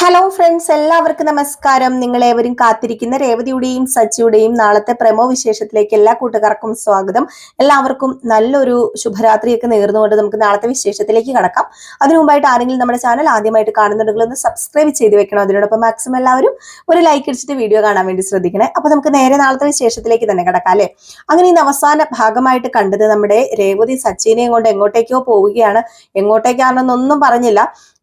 Hello friends എല്ലാവർക്കും നമസ്കാരം. നിങ്ങൾ ഏവരും കാത്തിരിക്കുന്ന രേവതിയുടെയും സച്ചിയുടെയും നാളത്തെ പ്രമോ വിശേഷത്തിലേക്ക് എല്ലാ കൂട്ടുകാർക്കും സ്വാഗതം. എല്ലാവർക്കും നല്ലൊരു ശുഭരാത്രിയൊക്കെ നേർന്നുകൊണ്ട് നമുക്ക് നാളത്തെ വിശേഷത്തിലേക്ക് കടക്കാം. അതിനു മുമ്പായിട്ട് ആരെങ്കിലും നമ്മുടെ ചാനൽ ആദ്യമായിട്ട് കാണുന്നുണ്ടെങ്കിൽ ഒന്ന് സബ്സ്ക്രൈബ് ചെയ്ത് വെക്കണം. അതിനോടൊപ്പം മാക്സിമം എല്ലാവരും ഒരു ലൈക്ക് അടിച്ചിട്ട് വീഡിയോ കാണാൻ വേണ്ടി ശ്രദ്ധിക്കണേ. അപ്പൊ നമുക്ക് നേരെ നാളത്തെ വിശേഷത്തിലേക്ക് തന്നെ കിടക്കാം അല്ലേ? അങ്ങനെ ഇന്ന് അവസാന ഭാഗമായിട്ട് കണ്ടത് നമ്മുടെ രേവതി സച്ചിനെയും കൊണ്ട് എങ്ങോട്ടേക്കോ പോവുകയാണ്. എങ്ങോട്ടേക്കാണെന്നൊന്നും പറഞ്ഞില്ല.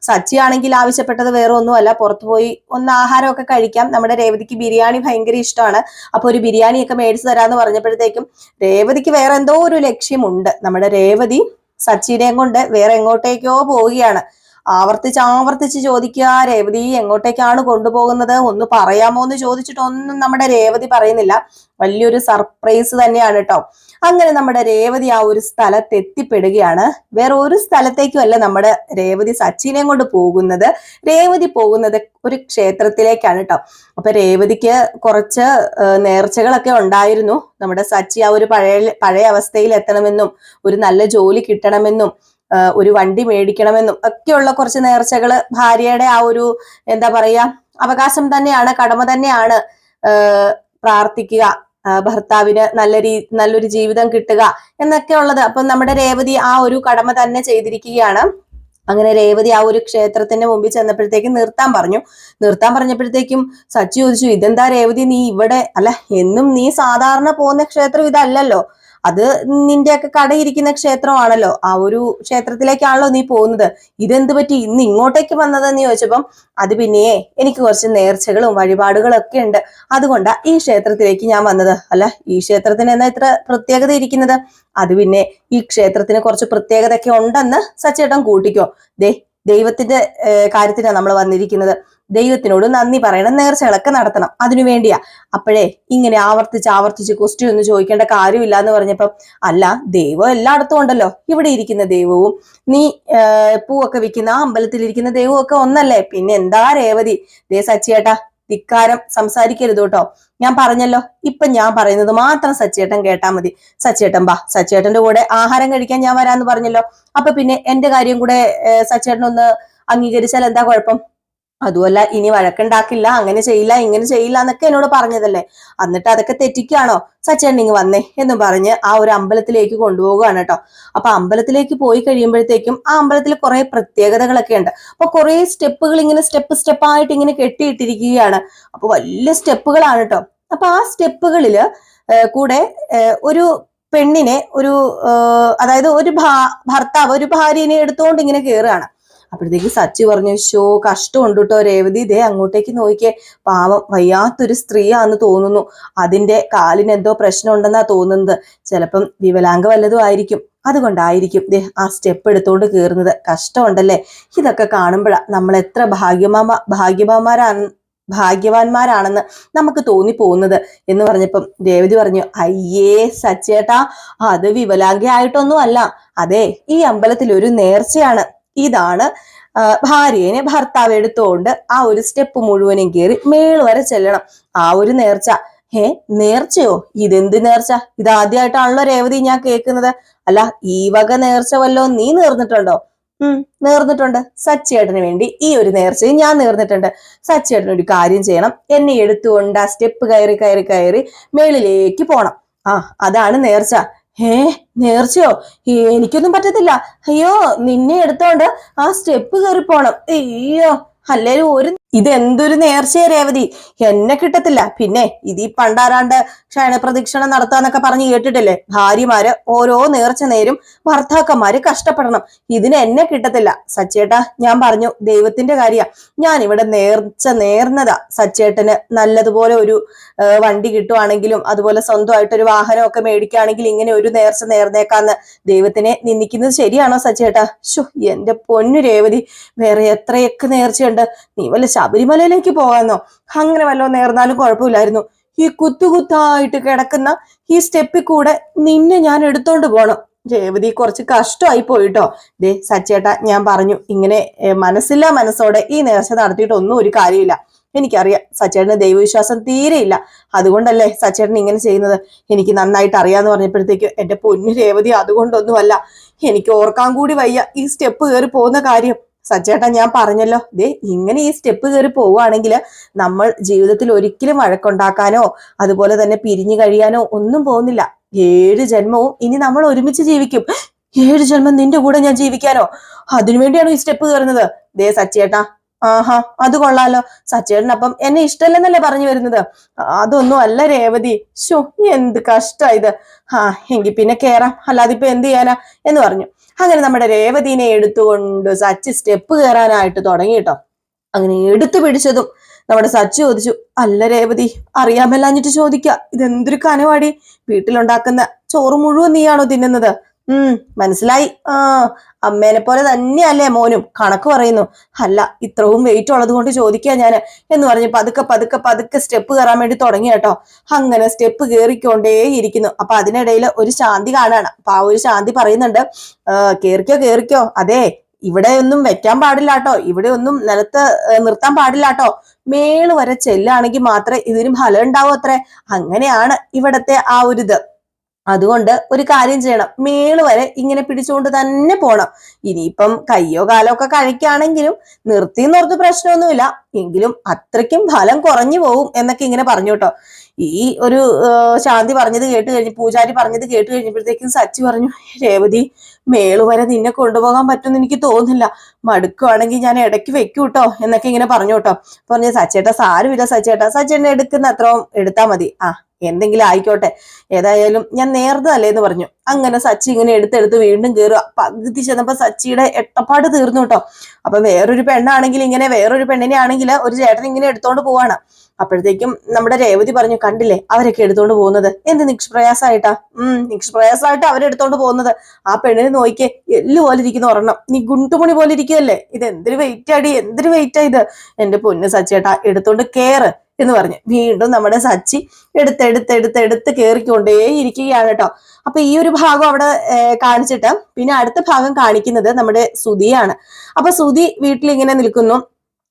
സച്ചി ആണെങ്കിൽ ആവശ്യപ്പെട്ടത് വേറെ ഒന്നുമല്ല. പുറത്തു പോയി ഒന്ന് ആഹാരമൊക്കെ കഴിക്കാം. നമ്മുടെ രേവതിക്ക് ബിരിയാണി ഭയങ്കര ഇഷ്ടമാണ്. അപ്പൊ ഒരു ബിരിയാണിയൊക്കെ മേടിച്ചു തരാന്ന് പറഞ്ഞപ്പോഴത്തേക്കും രേവതിക്ക് വേറെ എന്തോ ഒരു ലക്ഷ്യമുണ്ട്. നമ്മുടെ രേവതി സച്ചിനെയും കൊണ്ട് വേറെ എങ്ങോട്ടേക്കോ പോവുകയാണ്. ആവർത്തിച്ച് ആവർത്തിച്ച് ചോദിക്കുക രേവതി എങ്ങോട്ടേക്കാണ് കൊണ്ടുപോകുന്നത്? ഒന്ന് പറയാമോ? എന്ന് ചോദിച്ചിട്ടൊന്നും നമ്മുടെ രേവതി പറയുന്നില്ല. വലിയൊരു സർപ്രൈസ് തന്നെയാണ് കേട്ടോ അങ്ങനെ നമ്മുടെ രേവതി ആ ഒരു സ്ഥലത്ത് എത്തിപ്പെടുകയാണ് വേറെ ഒരു സ്ഥലത്തേക്കും അല്ല നമ്മുടെ രേവതി സച്ചിനെ കൊണ്ട് പോകുന്നത്. രേവതി പോകുന്നത് ഒരു ക്ഷേത്രത്തിലേക്കാണ് കേട്ടോ അപ്പൊ രേവതിക്ക് കുറച്ച് നേർച്ചകളൊക്കെ ഉണ്ടായിരുന്നു. നമ്മുടെ സച്ചി ആ ഒരു പഴയ പഴയ അവസ്ഥയിൽ എത്തണമെന്നും ഒരു നല്ല ജോലി കിട്ടണമെന്നും ഒരു വണ്ടി മേടിക്കണമെന്നും ഒക്കെയുള്ള കുറച്ച് നേർച്ചകൾ ഭാര്യയുടെ ആ ഒരു എന്താ പറയാ അവകാശം തന്നെയാണ് കടമ തന്നെയാണ് പ്രാർത്ഥിക്കുക ഭർത്താവിന് നല്ല രീ നല്ലൊരു ജീവിതം കിട്ടുക എന്നൊക്കെ ഉള്ളത് അപ്പം നമ്മുടെ രേവതി ആ ഒരു കടമ തന്നെ ചെയ്തിരിക്കുകയാണ്. അങ്ങനെ രേവതി ആ ഒരു ക്ഷേത്രത്തിന്റെ മുമ്പിൽ ചെന്നപ്പോഴത്തേക്കും നിർത്താൻ പറഞ്ഞു. നിർത്താൻ പറഞ്ഞപ്പോഴത്തേക്കും സച്ചി ചോദിച്ചു ഇതെന്താ രേവതി നീ ഇവിടെ അല്ല എന്നും നീ സാധാരണ പോകുന്ന ക്ഷേത്രം ഇതല്ലല്ലോ. അത് നിന്റെയൊക്കെ കടയിരിക്കുന്ന ക്ഷേത്രമാണല്ലോ. ആ ഒരു ക്ഷേത്രത്തിലേക്കാണല്ലോ നീ പോകുന്നത്. ഇതെന്ത് പറ്റി? ഇന്ന് ഇങ്ങോട്ടേക്ക് വന്നതെന്ന് ചോദിച്ചപ്പം അത് പിന്നെയേ എനിക്ക് കുറച്ച് നേർച്ചകളും വഴിപാടുകളും ഒക്കെ ഉണ്ട്. അതുകൊണ്ടാ ഈ ക്ഷേത്രത്തിലേക്ക് ഞാൻ വന്നത്. അല്ല ഈ ക്ഷേത്രത്തിന് എന്നാ ഇത്ര പ്രത്യേകത ഇരിക്കുന്നത്? അത് പിന്നെ ഈ ക്ഷേത്രത്തിന് കുറച്ച് പ്രത്യേകതയൊക്കെ ഉണ്ടെന്ന് സച്ചേട്ടൻ കൂട്ടിക്കോ. ദേ ദൈവത്തിന്റെ കാര്യത്തിനാണ് നമ്മൾ വന്നിരിക്കുന്നത്. ദൈവത്തിനോട് നന്ദി പറയണം നേർച്ചകളൊക്കെ നടത്തണം. അതിനു വേണ്ടിയാ. അപ്പോഴേ ഇങ്ങനെ ആവർത്തിച്ച് ആവർത്തിച്ച് ക്വസ്റ്റ്യൻ ഒന്നും ചോദിക്കേണ്ട കാര്യമില്ല എന്ന് പറഞ്ഞപ്പം അല്ല ദൈവം എല്ലായിടത്തും ഉണ്ടല്ലോ. ഇവിടെ ഇരിക്കുന്ന ദൈവവും നീ പൂവൊക്കെ വിൽക്കുന്ന ആ അമ്പലത്തിൽ ഇരിക്കുന്ന ദൈവവും ഒക്കെ ഒന്നല്ലേ? പിന്നെ എന്താ രേവതി? ദേ സച്ചിയേട്ടാ ധിക്കാരം സംസാരിക്കരുത് കേട്ടോ. ഞാൻ പറഞ്ഞല്ലോ. ഇപ്പൊ ഞാൻ പറയുന്നത് മാത്രം സച്ചേട്ടൻ കേട്ടാ മതി. സച്ചേട്ടൻ ബാ സച്ചേട്ടന്റെ കൂടെ ആഹാരം കഴിക്കാൻ ഞാൻ വരാന്ന് പറഞ്ഞല്ലോ. അപ്പൊ പിന്നെ എന്റെ കാര്യം കൂടെ സച്ചേട്ടൻ ഒന്ന് അംഗീകരിച്ചാൽ എന്താ കുഴപ്പം? അതുമല്ല ഇനി വഴക്കുണ്ടാക്കില്ല അങ്ങനെ ചെയ്യില്ല ഇങ്ങനെ ചെയ്യില്ല എന്നൊക്കെ എന്നോട് പറഞ്ഞതല്ലേ? എന്നിട്ട് അതൊക്കെ തെറ്റിക്കാണോ? സച്ചേട്ടൻ ഇങ്ങ് വന്നേ എന്ന് പറഞ്ഞ് ആ ഒരു അമ്പലത്തിലേക്ക് കൊണ്ടുപോകുകയാണ് കേട്ടോ. അപ്പൊ അമ്പലത്തിലേക്ക് പോയി കഴിയുമ്പോഴത്തേക്കും ആ അമ്പലത്തിൽ കുറെ പ്രത്യേകതകളൊക്കെ ഉണ്ട്. അപ്പൊ കുറെ സ്റ്റെപ്പുകൾ ഇങ്ങനെ സ്റ്റെപ്പ് സ്റ്റെപ്പായിട്ട് ഇങ്ങനെ കെട്ടിയിട്ടിരിക്കുകയാണ്. അപ്പൊ വലിയ സ്റ്റെപ്പുകളാണ് കേട്ടോ. അപ്പൊ ആ സ്റ്റെപ്പുകളിൽ കൂടെ ഒരു പെണ്ണിനെ ഒരു അതായത് ഒരു ഭർത്താവ് ഒരു ഭാര്യനെ എടുത്തുകൊണ്ട് ഇങ്ങനെ കയറുകയാണ് അപ്പോഴത്തേക്ക് സച്ചി പറഞ്ഞു ഷോ കഷ്ടമുണ്ട് കേട്ടോ രേവതി. ദേ അങ്ങോട്ടേക്ക് നോക്കിയേ പാവം വയ്യാത്തൊരു സ്ത്രീയാന്ന് തോന്നുന്നു. അതിന്റെ കാലിന് എന്തോ പ്രശ്നം ഉണ്ടെന്നാ തോന്നുന്നത്. ചിലപ്പം വിവലാംഗ വല്ലതും ആയിരിക്കും. അതുകൊണ്ടായിരിക്കും ദേ ആ സ്റ്റെപ്പ് എടുത്തോണ്ട് കയറുന്നത് കഷ്ടമുണ്ടല്ലേ? ഇതൊക്കെ കാണുമ്പോഴാ നമ്മൾ എത്ര ഭാഗ്യമാ ഭാഗ്യവാന്മാരാണ് ഭാഗ്യവാന്മാരാണെന്ന് നമുക്ക് തോന്നിപ്പോകുന്നത്. എന്ന് പറഞ്ഞപ്പം രേവതി പറഞ്ഞു അയ്യേ സച്ചേട്ടാ അത് ആയിട്ടൊന്നും അല്ല അതെ ഈ അമ്പലത്തിൽ ഒരു നേർച്ചയാണ്. ഇതാണ് ഭാര്യനെ ഭർത്താവ് എടുത്തുകൊണ്ട് ആ ഒരു സ്റ്റെപ്പ് മുഴുവനും കയറി മേൾ വരെ ചെല്ലണം. ആ ഒരു നേർച്ച. ഏ നേർച്ചയോ? ഇതെന്ത് നേർച്ച? ഇത് ആദ്യമായിട്ടാണല്ലോ രേവതി ഞാൻ കേൾക്കുന്നത്. അല്ല ഈ വക നേർച്ച വല്ലോ നീ നേർന്നിട്ടുണ്ടോ? ഉം നേർന്നിട്ടുണ്ട്. സച്ചേട്ടന് വേണ്ടി ഈ ഒരു നേർച്ചയും ഞാൻ നേർന്നിട്ടുണ്ട്. സച്ചേട്ടൻ ഒരു കാര്യം ചെയ്യണം. എന്നെ എടുത്തുകൊണ്ട് ആ സ്റ്റെപ്പ് കയറി കയറി കയറി മേളിലേക്ക് പോണം. ആ അതാണ് നേർച്ച. ഏ നേർച്ചയോ? എനിക്കൊന്നും പറ്റത്തില്ല. അയ്യോ നിന്നെ എടുത്തോണ്ട് ആ സ്റ്റെപ്പ് കയറി പോണം അയ്യോ അല്ലേലും ഒരു ഇത് എന്തൊരു നേർച്ചയ രേവതി? എന്നെ കിട്ടത്തില്ല. പിന്നെ ഇത് ഈ പണ്ടാരാണ്ട് ക്ഷണപ്രദക്ഷിണം നടത്താന്നൊക്കെ പറഞ്ഞ് കേട്ടിട്ടില്ലേ? ഭാര്യമാര് ഓരോ നേർച്ച നേരും ഭർത്താക്കന്മാര് കഷ്ടപ്പെടണം. ഇതിന് എന്നെ കിട്ടത്തില്ല. സച്ചേട്ടാ ഞാൻ പറഞ്ഞു ദൈവത്തിന്റെ കാര്യ. ഞാൻ ഇവിടെ നേർച്ച നേർന്നതാ. സച്ചേട്ടന് നല്ലതുപോലെ ഒരു വണ്ടി കിട്ടുവാണെങ്കിലും അതുപോലെ സ്വന്തമായിട്ട് ഒരു വാഹനമൊക്കെ മേടിക്കുകയാണെങ്കിൽ ഇങ്ങനെ ഒരു നേർച്ച നേർന്നേക്കാന്ന് ദൈവത്തിനെ നിന്ദിക്കുന്നത് ശരിയാണോ സച്ചേട്ടാ? ഷു എന്റെ പൊന്നു രേവതി. വേറെ എത്രയൊക്കെ നേർച്ചയുണ്ട്. നീ വല്ല ശബരിമലയിലേക്ക് പോകാന്നോ അങ്ങനെ വല്ലോ നേർന്നാലും കുഴപ്പമില്ലായിരുന്നു. ഈ കുത്തുകുത്തായിട്ട് കിടക്കുന്ന ഈ സ്റ്റെപ്പിൽ കൂടെ നിന്നെ ഞാൻ എടുത്തോണ്ട് പോണം. രേവതി കുറച്ച് കഷ്ടമായി പോയിട്ടോ. ദേ സച്ചേട്ട ഞാൻ പറഞ്ഞു. ഇങ്ങനെ മനസ്സില്ലാ മനസ്സോടെ ഈ നേർച്ച നടത്തിയിട്ടൊന്നും ഒരു കാര്യമില്ല. എനിക്കറിയാം സച്ചേട്ടന് ദൈവവിശ്വാസം തീരെയില്ല അതുകൊണ്ടല്ലേ സച്ചേട്ടൻ ഇങ്ങനെ ചെയ്യുന്നത്? എനിക്ക് നന്നായിട്ട് അറിയാന്ന് പറഞ്ഞപ്പോഴത്തേക്ക് എന്റെ പൊന്നു രേവതി അതുകൊണ്ടൊന്നുമല്ല. എനിക്ക് ഓർക്കാൻ കൂടി വയ്യ ഈ സ്റ്റെപ്പ് കയറി പോകുന്ന കാര്യം. സച്ചേട്ടാ ഞാൻ പറഞ്ഞല്ലോ. ദേ ഇങ്ങനെ ഈ സ്റ്റെപ്പ് കയറി പോവുകയാണെങ്കിൽ നമ്മൾ ജീവിതത്തിൽ ഒരിക്കലും വഴക്കുണ്ടാക്കാനോ അതുപോലെ തന്നെ പിരിഞ്ഞു കഴിയാനോ ഒന്നും പോകുന്നില്ല. ഏഴ് ജന്മവും ഇനി നമ്മൾ ഒരുമിച്ച് ജീവിക്കും. ഏഴ് ജന്മം നിന്റെ കൂടെ ഞാൻ ജീവിക്കാനോ? അതിനുവേണ്ടിയാണോ ഈ സ്റ്റെപ്പ് കയറുന്നത് ദേ സച്ചേട്ടാ ആഹാ അത് കൊള്ളാലോ. സച്ചേട്ടൻ അപ്പം എന്നെ ഇഷ്ടമല്ലെന്നല്ലേ പറഞ്ഞു വരുന്നത്? അതൊന്നും അല്ല രേവതി. ശോ എന്ത് കഷ്ടാ ഇത്. ആ എങ്കിൽ പിന്നെ കേറാം. അല്ലാതെ ഇപ്പൊ എന്ത് ചെയ്യാനാ? എന്ന് പറഞ്ഞു. അങ്ങനെ നമ്മുടെ രേവതിനെ എടുത്തുകൊണ്ട് സച്ചി സ്റ്റെപ്പ് കയറാനായിട്ട് തുടങ്ങി കേട്ടോ അങ്ങനെ എടുത്തു പിടിച്ചതും നമ്മുടെ സച്ചു ചോദിച്ചു അല്ല രേവതി അറിയാമല്ലാഞ്ഞിട്ട് ചോദിക്ക. ഇതെന്തൊരു കനവാടി? വീട്ടിലുണ്ടാക്കുന്ന ചോറ് മുഴുവൻ നീയാണോ തിന്നുന്നത്? ഉം മനസ്സിലായി. ആ അമ്മേനെ പോലെ തന്നെയല്ലേ മോനും? കണക്ക് പറയുന്നു. അല്ല ഇത്രവും വെയിറ്റ് ഉള്ളത് കൊണ്ട് ചോദിക്കുക ഞാൻ എന്ന് പറഞ്ഞ് പതുക്കെ പതുക്കെ പതുക്കെ സ്റ്റെപ്പ് കയറാൻ വേണ്ടി തുടങ്ങി കേട്ടോ. അങ്ങനെ സ്റ്റെപ്പ് കയറിക്കൊണ്ടേ ഇരിക്കുന്നു. അപ്പൊ അതിനിടയിൽ ഒരു ശാന്തി കാണാണ്. അപ്പൊ ആ ഒരു ശാന്തി പറയുന്നുണ്ട് "ആ, കേറിക്കോ കേറിക്കോ. അതെ ഇവിടെ ഒന്നും വെക്കാൻ പാടില്ല കേട്ടോ. ഇവിടെ ഒന്നും നിലത്ത് നിർത്താൻ പാടില്ല കേട്ടോ. മേൾ വരെ ചെല്ലുകയാണെങ്കിൽ മാത്രമേ ഇതിനും ഫലം ഉണ്ടാവൂ അത്രേ. അങ്ങനെയാണ് ഇവിടത്തെ ആ ഒരു ഇത്. അതുകൊണ്ട് ഒരു കാര്യം ചെയ്യണം. മേൾ വരെ ഇങ്ങനെ പിടിച്ചുകൊണ്ട് തന്നെ പോണം. ഇനിയിപ്പം കയ്യോ കാലോ ഒക്കെ കഴിക്കുകയാണെങ്കിലും നിർത്തി നിർത്ത് പ്രശ്നമൊന്നുമില്ല. എങ്കിലും അത്രയ്ക്കും ഫലം കുറഞ്ഞു പോകും എന്നൊക്കെ ഇങ്ങനെ പറഞ്ഞു കേട്ടോ. ഈ ഒരു ശാന്തി പറഞ്ഞത് കേട്ട് കഴിഞ്ഞ് പൂജാരി പറഞ്ഞത് കേട്ട് കഴിഞ്ഞപ്പോഴത്തേക്കും സച്ചി പറഞ്ഞു രേവതി മേൾ വരെ നിന്നെ കൊണ്ടുപോകാൻ പറ്റുമെന്ന് എനിക്ക് തോന്നുന്നില്ല. മടുക്കുവാണെങ്കിൽ ഞാൻ ഇടയ്ക്ക് വെക്കൂ കേട്ടോ എന്നൊക്കെ ഇങ്ങനെ പറഞ്ഞു കേട്ടോ. പറഞ്ഞു സച്ചേട്ടാ സാരമില്ല സച്ചേട്ടാ. സച്ചേട്ടൻ എടുക്കുന്ന അത്രയും എടുത്താൽ മതി. ആ എന്തെങ്കിലും ആയിക്കോട്ടെ. ഏതായാലും ഞാൻ നേർന്നതല്ലേ എന്ന് പറഞ്ഞു. അങ്ങനെ സച്ചി ഇങ്ങനെ എടുത്തെടുത്ത് വീണ്ടും കയറുക പകുതി ചെന്നപ്പോ സച്ചിയുടെ എട്ടപ്പാട് തീർന്നു കേട്ടോ. അപ്പൊ വേറൊരു പെണ്ണാണെങ്കിൽ ഇങ്ങനെ വേറൊരു പെണ്ണിനെ ആണെങ്കിൽ ഒരു ചേട്ടൻ ഇങ്ങനെ എടുത്തോണ്ട് പോവാണ്. അപ്പോഴത്തേക്കും നമ്മുടെ രേവതി പറഞ്ഞു കണ്ടില്ലേ അവരൊക്കെ എടുത്തോണ്ട് പോകുന്നത്? എന്ത് നിഷ്പ്രയാസമായിട്ടാ ഉം നിഷ്പ്രയാസമായിട്ട് അവരെടുത്തോണ്ട് പോകുന്നത്. ആ പെണ്ണിനെ നോക്കിയേ എല്ലു പോലെ ഇരിക്കുന്ന ഒരെണ്ണം. നീ ഗുണ്ടുമണി പോലെ ഇരിക്കുകയല്ലേ? ഇത് എന്തൊരു വെയിറ്റ് ആടി എന്തൊരു വെയിറ്റാ ഇത്? എന്റെ പൊന്ന് സച്ചേട്ടാ എടുത്തോണ്ട് കേറ്. എന്ന് പറഞ്ഞു. വീണ്ടും നമ്മുടെ സച്ചി എടുത്ത് എടുത്ത് കയറിക്കൊണ്ടേ ഇരിക്കുകയാണ് കേട്ടോ. അപ്പൊ ഈ ഒരു ഭാഗം അവിടെ കാണിച്ചിട്ട് പിന്നെ അടുത്ത ഭാഗം കാണിക്കുന്നത് നമ്മുടെ സുതിയാണ് അപ്പൊ സുതി വീട്ടിൽ ഇങ്ങനെ നിൽക്കുന്നു.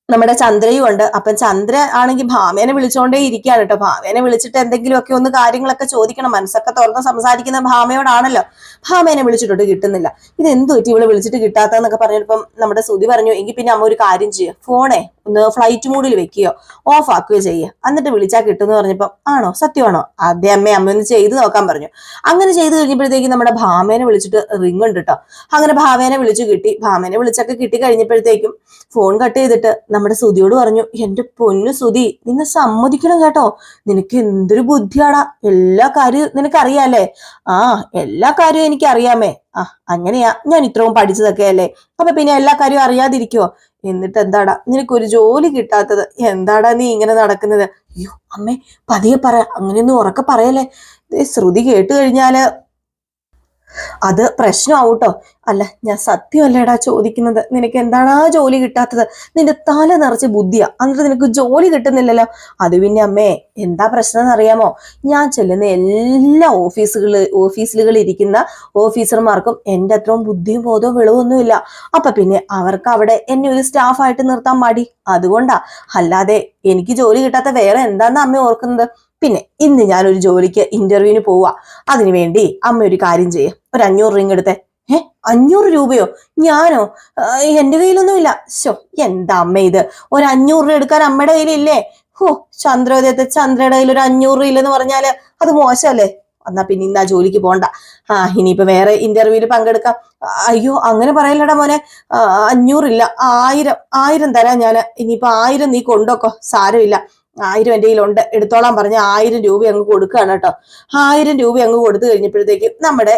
നമ്മുടെ ചന്ദ്രയും ഉണ്ട്. അപ്പൊ ചന്ദ്ര ആണെങ്കിൽ ഭാമേനെ വിളിച്ചോണ്ടേ ഇരിക്കുകയാണ് കേട്ടോ. ഭാമേനെ വിളിച്ചിട്ട് എന്തെങ്കിലുമൊക്കെ ഒന്ന് കാര്യങ്ങളൊക്കെ ചോദിക്കണം. മനസ്സൊക്കെ തുറന്ന് സംസാരിക്കുന്ന ഭാമയോടാണല്ലോ. ഭാമേനെ വിളിച്ചിട്ടുണ്ട് കിട്ടുന്നില്ല. ഇത് എന്തു പറ്റി? ഇവൾ വിളിച്ചിട്ട് കിട്ടാത്തെന്നൊക്കെ പറഞ്ഞപ്പം നമ്മുടെ സുതി പറഞ്ഞു എങ്കിൽ പിന്നെ അമ്മ ഒരു കാര്യം ചെയ്യുക ഫോണേ. ഒന്ന് ഫ്ലൈറ്റ് മോഡിൽ വെക്കുകയോ ഓഫ് ആക്കുകയോ ചെയ്യുക. എന്നിട്ട് വിളിച്ചാൽ കിട്ടുമെന്ന് പറഞ്ഞപ്പോൾ ആണോ? സത്യമാണോ? ആദ്യം അമ്മ അമ്മ ഒന്ന് ചെയ്ത് നോക്കാൻ പറഞ്ഞു. അങ്ങനെ ചെയ്ത് കഴിഞ്ഞപ്പോഴത്തേക്ക് നമ്മുടെ ഭാമേനെ വിളിച്ചിട്ട് റിംഗ് ഉണ്ട് കേട്ടോ അങ്ങനെ ഭാമേനെ വിളിച്ചു കിട്ടി. ഭാമേനെ വിളിച്ചൊക്കെ കിട്ടി കഴിഞ്ഞപ്പോഴത്തേക്കും ഫോൺ കട്ട് ചെയ്തിട്ട് നമ്മുടെ സുതിയോട് പറഞ്ഞു എന്റെ പൊന്നു സുതി നിന്നെ സമ്മതിക്കണം കേട്ടോ. നിനക്ക് എന്തൊരു ബുദ്ധിയാടാ. എല്ലാ കാര്യവും നിനക്കറിയാലേ ആ എല്ലാ കാര്യവും എനിക്ക് അറിയാമേ ആ അങ്ങനെയാ. ഞാൻ ഇത്രയും പഠിച്ചതൊക്കെ അല്ലേ അപ്പൊ പിന്നെ എല്ലാ കാര്യവും അറിയാതിരിക്കുവോ? എന്നിട്ട് എന്താടാ നിനക്കൊരു ജോലി കിട്ടാത്തത്. എന്താടാ നീ ഇങ്ങനെ നടക്കുന്നത്? അയ്യോ അമ്മേ പതിയെ പറ. അങ്ങനെയൊന്നും ഉറക്കെ പറയല്ലേ. ശ്രുതി കേട്ട് കഴിഞ്ഞാൽ അത് പ്രശ്നമാവും അല്ല ഞാൻ സത്യമല്ലേടാ ചോദിക്കുന്നത്? നിനക്ക് എന്താണ് ജോലി കിട്ടാത്തത്? നിന്റെ തല നിറച്ച് ബുദ്ധിയാ. എന്നിട്ട് നിനക്ക് ജോലി കിട്ടുന്നില്ലല്ലോ. അത് പിന്നെ അമ്മേ എന്താ പ്രശ്നം എന്നറിയാമോ ഞാൻ ചെല്ലുന്ന എല്ലാ ഓഫീസുകൾ ഓഫീസിലുകൾ ഇരിക്കുന്ന ഓഫീസർമാർക്കും എന്റെ അത്രയും ബുദ്ധിയും ബോധവും വെളിവൊന്നുമില്ല. അപ്പൊ പിന്നെ അവർക്ക് അവിടെ എന്നെ ഒരു സ്റ്റാഫായിട്ട് നിർത്താൻ മടി. അതുകൊണ്ടാ. അല്ലാതെ എനിക്ക് ജോലി കിട്ടാത്ത വേറെ എന്താന്ന് അമ്മ ഓർക്കുന്നത്? പിന്നെ ഇന്ന് ഞാനൊരു ജോലിക്ക് ഇന്റർവ്യൂവിന് പോവാ. അതിനു വേണ്ടി അമ്മ ഒരു കാര്യം ചെയ്യാം. ഒരു അഞ്ഞൂറ് റിങ് എടുത്തേ. ഏ? അഞ്ഞൂറ് രൂപയോ? ഞാനോ? എന്റെ കയ്യിലൊന്നുമില്ല. ശോ എന്താ അമ്മ ഇത്? ഒരു അഞ്ഞൂറ് രൂപ എടുക്കാൻ അമ്മയുടെ കയ്യിലില്ലേ? ഹോ ചന്ദ്രോദയത്തെ ചന്ദ്രയുടെ കയ്യിൽ ഒരു അഞ്ഞൂറ് രൂപ ഇല്ലെന്ന് പറഞ്ഞാൽ അത് മോശമല്ലേ? എന്നാ പിന്നെ ഇന്നാ ജോലിക്ക് പോണ്ട. ആ ഇനിയിപ്പോ വേറെ ഇന്റർവ്യൂവിൽ പങ്കെടുക്കാം. അയ്യോ അങ്ങനെ പറയല്ലടാ മോനെ. അഞ്ഞൂറില്ല ആയിരം ആയിരം തരാം ഞാൻ ഇനിയിപ്പോ ആയിരം നീ കൊണ്ടോക്കോ സാരമില്ല. ആയിരം എന്റെ കയ്യിലുണ്ട്. എടുത്തോളാൻ പറഞ്ഞ ആയിരം രൂപ അങ്ങ് കൊടുക്കുകയാണ് കേട്ടോ. ആയിരം രൂപ അങ്ങ് കൊടുത്തു കഴിഞ്ഞപ്പോഴത്തേക്ക് നമ്മുടെ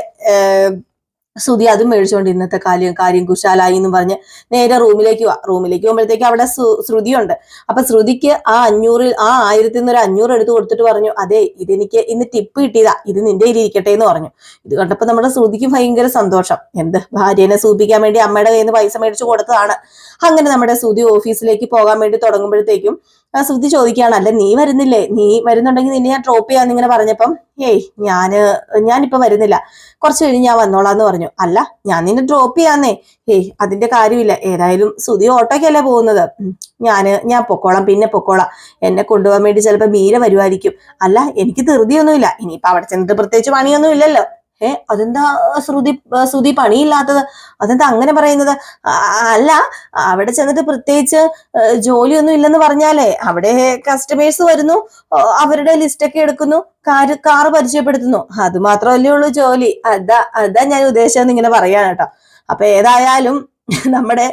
സുധി അതും മേടിച്ചുകൊണ്ട് ഇന്നത്തെ കാര്യം കാര്യം കുശാലായി എന്ന് പറഞ്ഞ് നേരെ റൂമിലേക്ക് വാ റൂമിലേക്ക് പോകുമ്പോഴത്തേക്ക് അവിടെ ശ്രുതിയുണ്ട്. അപ്പൊ ശ്രുതിക്ക് ആ അഞ്ഞൂറിൽ ആ ആയിരത്തിൽ നിന്ന് ഒരു അഞ്ഞൂറ് എടുത്ത് കൊടുത്തിട്ട് പറഞ്ഞു അതെ ഇതെനിക്ക് ഇന്ന് ടിപ്പ് കിട്ടിയതാ ഇത് നിന്റെ ഇരിക്കട്ടെ എന്ന് പറഞ്ഞു. ഇത് കണ്ടപ്പോ നമ്മുടെ ശ്രുതിക്ക് ഭയങ്കര സന്തോഷം. എന്ത് ഭാര്യനെ സൂപ്പിക്കാൻ വേണ്ടി അമ്മയുടെ കയ്യിൽ നിന്ന് പൈസ മേടിച്ചു കൊടുത്തതാണ്. അങ്ങനെ നമ്മുടെ ശ്രുതി ഓഫീസിലേക്ക് പോകാൻ വേണ്ടി തുടങ്ങുമ്പോഴത്തേക്കും ശ്രുതി ചോദിക്കുകയാണ് അല്ല നീ വരുന്നില്ലേ? നീ വരുന്നുണ്ടെങ്കിൽ നിന്നെ ഞാൻ ഡ്രോപ്പ് ചെയ്യാന്ന് ഇങ്ങനെ പറഞ്ഞപ്പം ഏയ് ഞാൻ ഞാനിപ്പോ വരുന്നില്ല. കുറച്ച് കഴിഞ്ഞ് ഞാൻ വന്നോളാന്ന് പറഞ്ഞു. അല്ല ഞാൻ നിന്നെ ഡ്രോപ്പ് ചെയ്യാന്നേ. ഏയ് അതിന്റെ കാര്യമില്ല. ഏതായാലും സുതി ഓട്ടോയ്ക്കല്ലേ പോകുന്നത്. ഞാൻ ഞാൻ പൊക്കോളാം പിന്നെ പൊക്കോളാം. എന്നെ കൊണ്ടുപോകാൻ വേണ്ടി ചിലപ്പോ മീര വരുമായിരിക്കും അല്ല എനിക്ക് ധൃതിയൊന്നുമില്ല. ഇനിയിപ്പോ അവിടെ ചെന്നിട്ട് പ്രത്യേകിച്ച് പണിയൊന്നും ഇല്ലല്ലോ ഏ അതെന്താ ശ്രുതി ശ്രുതി പണിയില്ലാത്തത്? അതെന്താ അങ്ങനെ പറയുന്നത്? അല്ല അവിടെ ചെന്നിട്ട് പ്രത്യേകിച്ച് ജോലിയൊന്നും ഇല്ലെന്ന് പറഞ്ഞാലേ അവിടെ കസ്റ്റമേഴ്സ് വരുന്നു അവരുടെ ലിസ്റ്റൊക്കെ എടുക്കുന്നു കാർ കാറ് പരിചയപ്പെടുത്തുന്നു. അത് മാത്രമല്ലേ ഉള്ളൂ ജോലി. അതാ അതാ ഞാൻ ഉദ്ദേശിച്ചതെന്ന് ഇങ്ങനെ പറയാണ് കേട്ടോ. അപ്പൊ ഏതായാലും നമ്മുടെ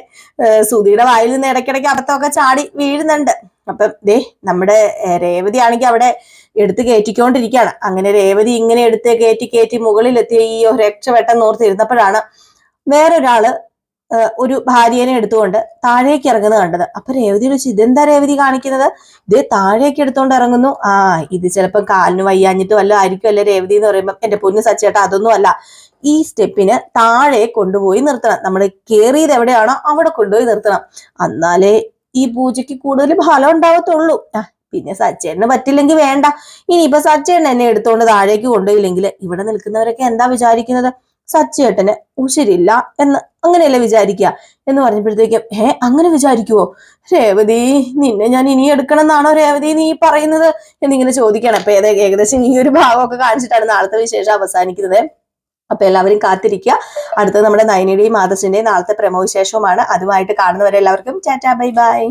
സുധിയുടെ വായിൽ നിന്ന് ഇടയ്ക്കിടയ്ക്ക് അബദ്ധമൊക്കെ ചാടി വീഴുന്നുണ്ട്. അപ്പം ദേ നമ്മുടെ രേവതി ആണെങ്കിൽ അവിടെ എടുത്ത് കയറ്റിക്കൊണ്ടിരിക്കുകയാണ് അങ്ങനെ രേവതി ഇങ്ങനെ എടുത്ത് കയറ്റി കയറ്റി മുകളിലെത്തിയ ഈ ഒരു വെട്ടം നോർത്തിരുന്നപ്പോഴാണ് വേറൊരാൾ ഒരു ഭാര്യനെ എടുത്തുകൊണ്ട് താഴേക്ക് ഇറങ്ങുന്നത് കണ്ടത്. അപ്പൊ രേവതി വെച്ച് ഇതെന്താ രേവതി കാണിക്കുന്നത്? ഇത് താഴേക്ക് എടുത്തുകൊണ്ട് ഇറങ്ങുന്നു. ആ ഇത് ചിലപ്പം കാലിന് വയ്യാഞ്ഞിട്ട് വല്ല ആയിരിക്കും അല്ലെ രേവതി എന്ന് പറയുമ്പോൾ എന്റെ പൊന്ന് സച്ചേട്ടാ അതൊന്നും അല്ല. ഈ സ്റ്റെപ്പിന് താഴെ കൊണ്ടുപോയി നിർത്തണം. നമ്മൾ കയറിയത് എവിടെയാണോ അവിടെ കൊണ്ടുപോയി നിർത്തണം. എന്നാലേ ഈ പൂജയ്ക്ക് കൂടുതൽ ഫലം ഉണ്ടാവത്തുള്ളൂ. പിന്നെ സച്ചേട്ടന് പറ്റില്ലെങ്കിൽ വേണ്ട. ഇനിയിപ്പൊ സച്ചേട്ടൻ എന്നെ എടുത്തോണ്ട് താഴേക്ക് കൊണ്ടുപോയില്ലെങ്കിൽ ഇവിടെ നിൽക്കുന്നവരൊക്കെ എന്താ വിചാരിക്കുന്നത്? സച്ചേട്ടന് ഉശരില്ല എന്ന് അങ്ങനെയല്ലേ വിചാരിക്കുക എന്ന് പറഞ്ഞപ്പോഴത്തേക്കും ഏ അങ്ങനെ വിചാരിക്കുവോ? രേവതി നിന്നെ ഞാൻ ഇനി എടുക്കണം എന്നാണോ രേവതി നീ പറയുന്നത്? എന്നിങ്ങനെ ചോദിക്കണം. അപ്പൊ ഏത- ഏകദേശം ഈ ഒരു ഭാഗമൊക്കെ കാണിച്ചിട്ടാണ് നാളത്തെ വിശേഷം അവസാനിക്കുന്നത്. അപ്പൊ എല്ലാവരും കാത്തിരിക്കുക. അടുത്തത് നമ്മുടെ നയനയുടെയും മാതസിന്റെയും നാളത്തെ പ്രമോ വിശേഷവുമാണ് അതുമായിട്ട് കാണുന്നവരെ എല്ലാവർക്കും ടാറ്റാ ബൈ ബൈ.